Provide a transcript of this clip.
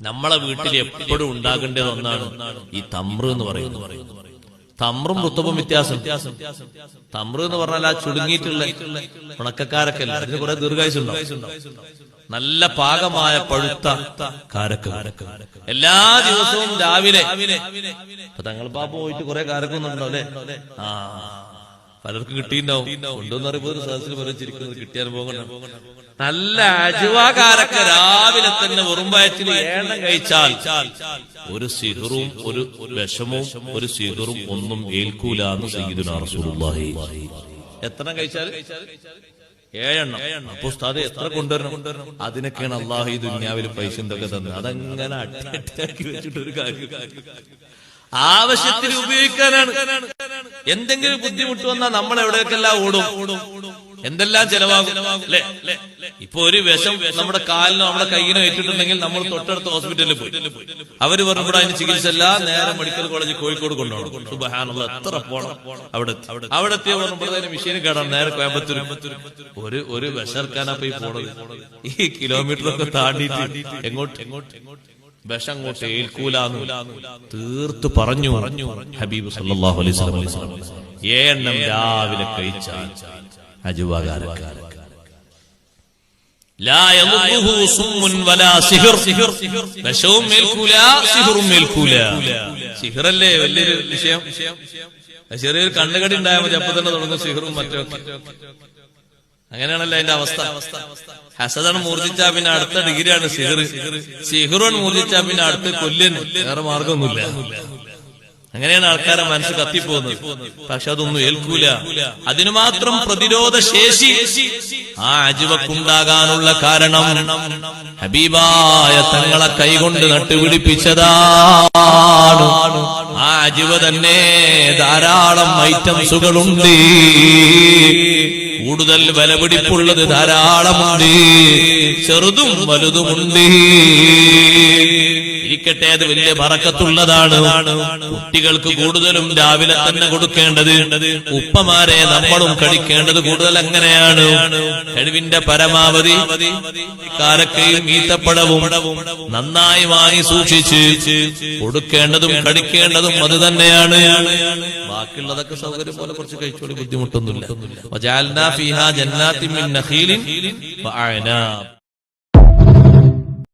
നമ്മളെ വീട്ടിൽ എപ്പോഴും ഉണ്ടാകേണ്ടത് ഒന്നാണ് ഈ തമ്ര എന്ന് പറയുന്നത്. തമ്രും ഋത്തുവും വ്യത്യാസം. തമ്ര എന്ന് പറഞ്ഞാൽ ആ ചുടുങ്ങിയിട്ടുള്ള ഉണക്കക്കാരൊക്കെ അതിന് കുറെ ദീർഘായുസുണ്ടാവും നല്ല പാകമായ പഴുത്ത എല്ലാ ദിവസവും രാവിലെ. തങ്ങൾ പാപ്പ പോയിട്ട് കുറെ കാരക്കൊന്നുണ്ടോ അല്ലെ? ആ. പലർക്കും കിട്ടിയിട്ടുണ്ടാവും. കൊണ്ടുവന്ന് പറയുമ്പോൾ ഒരു സദസ്സിൽ പോലെ ചിരിക്കുന്നത് കിട്ടിയ അനുഭവം നല്ല അജുവാകാരക്ക രാവിലെ തന്നെ വെറുമ്പയത്തിൽ ഏണ്ണം കഴിച്ചാൽ ഒരു സിഹറും ഒരു വിഷമവും ഒരു സിഹറും ഒന്നും ഏൽക്കൂല എന്ന് സയ്യിദുനാ റസൂലുള്ളാഹി. എത്ര കഴിച്ചാൽ ഏഴെണ്ണം. അപ്പൊ ഉസ്താദ് എത്ര കൊണ്ടുവരണം? അതിനൊക്കെയാണ് അള്ളാഹു ഈ ദുന്യാവിൽ പൈസ എന്തൊക്കെ തന്നെ അതങ്ങനെ അട്ടി അട്ടിയാക്കി വെച്ചിട്ട് ഒരു കാര്യം. ആവശ്യത്തിന് ഉപയോഗിക്കാനാണ്. എന്തെങ്കിലും ബുദ്ധിമുട്ട് വന്നാൽ നമ്മൾ എവിടേക്കെല്ലാം ഓടും? എന്തെല്ലാം ചെലവാകും? അല്ലെ? ഇപ്പൊ ഒരു വിഷം നമ്മുടെ കാലിനോ നമ്മുടെ കയ്യിനോ ഏറ്റിട്ടുണ്ടെങ്കിൽ നമ്മൾ തൊട്ടടുത്ത ഹോസ്പിറ്റലിൽ പോയി. അവർ പറഞ്ഞു ഇവിടെ അതിന് ചികിത്സ അല്ല നേരെ മെഡിക്കൽ കോളേജ് കോഴിക്കോട് കൊണ്ടുപോകണം. എത്ര പോണം? അവിടെ. അവിടെ എത്തിയ മെഷീൻ കേടാണ്. നേരെ കോയമ്പത്തൂർ ഒരു ഒരു വിശർക്കാനാ പോയി പോണത്. ഈ കിലോമീറ്റർ ഒക്കെ എങ്ങോട്ട് എങ്ങോട്ട് എങ്ങോട്ട്? വിഷം അങ്ങോട്ട് ഏൽക്കൂലാന്ന് തീർത്തു പറഞ്ഞു പറഞ്ഞു. ഹബീബ് സല്ലല്ലാഹു അലൈഹി ഏഴെണ്ണം രാവിലെ കഴിച്ചാൽ സിഹിറല്ലേ വലിയൊരു വിഷയം. ചെറിയൊരു കണ്ണുകടി ഉണ്ടായാൽ മതി അപ്പൊ തന്നെ തുടങ്ങും സിഹറും മറ്റൊക്കെ. അങ്ങനെയാണല്ലോ അതിന്റെ അവസ്ഥ. ഹസദാണ് മൂർജിച്ചാ പിന്നെ അടുത്ത ഡിഗ്രിയാണ് സിഹിർ സിഹിറോൺ മൂർജിച്ചാ പിന്നെ അടുത്ത കൊല്യൻ വേറെ മാർഗമൊന്നുമില്ല. അങ്ങനെയാണ് ആൾക്കാരെ മനസ്സ് കത്തിപ്പോകുന്നത്. പക്ഷെ അതൊന്നും ഏൽക്കൂല. അതിനു മാത്രം പ്രതിരോധ ശേഷി ആ അജിവക്കുണ്ടാകാനുള്ള കാരണം ഹബീബായ തങ്ങളെ കൈകൊണ്ട് നട്ടുപിടിപ്പിച്ചതാണ്. ആ അജിവ തന്നെ ധാരാളം ഐറ്റംസുകളുണ്ട്. കൂടുതൽ വിലപിടിപ്പുള്ളത് ധാരാളമാണ് ചെറുതും വലുതുമുണ്ട്. ഇരിക്കട്ടെ അത് വലിയ പറക്കത്തുള്ളതാണ് കുട്ടികൾക്ക് കൂടുതലും രാവിലെ തന്നെ കൊടുക്കേണ്ടത് ഉപ്പമാരെ നമ്മളും കഴിക്കേണ്ടത് കൂടുതൽ അങ്ങനെയാണ്. കഴിവിന്റെ പരമാവധി കാരക്കയും ഈത്തപ്പഴവും നന്നായി വാങ്ങി സൂക്ഷിച്ച് കൊടുക്കേണ്ടതും കടിക്കേണ്ടതും അത് തന്നെയാണ്. ബാക്കിയുള്ളതൊക്കെ സൗകര്യം പോലെ കുറച്ച് കഴിച്ചോളി ബുദ്ധിമുട്ടൊന്നുമില്ല.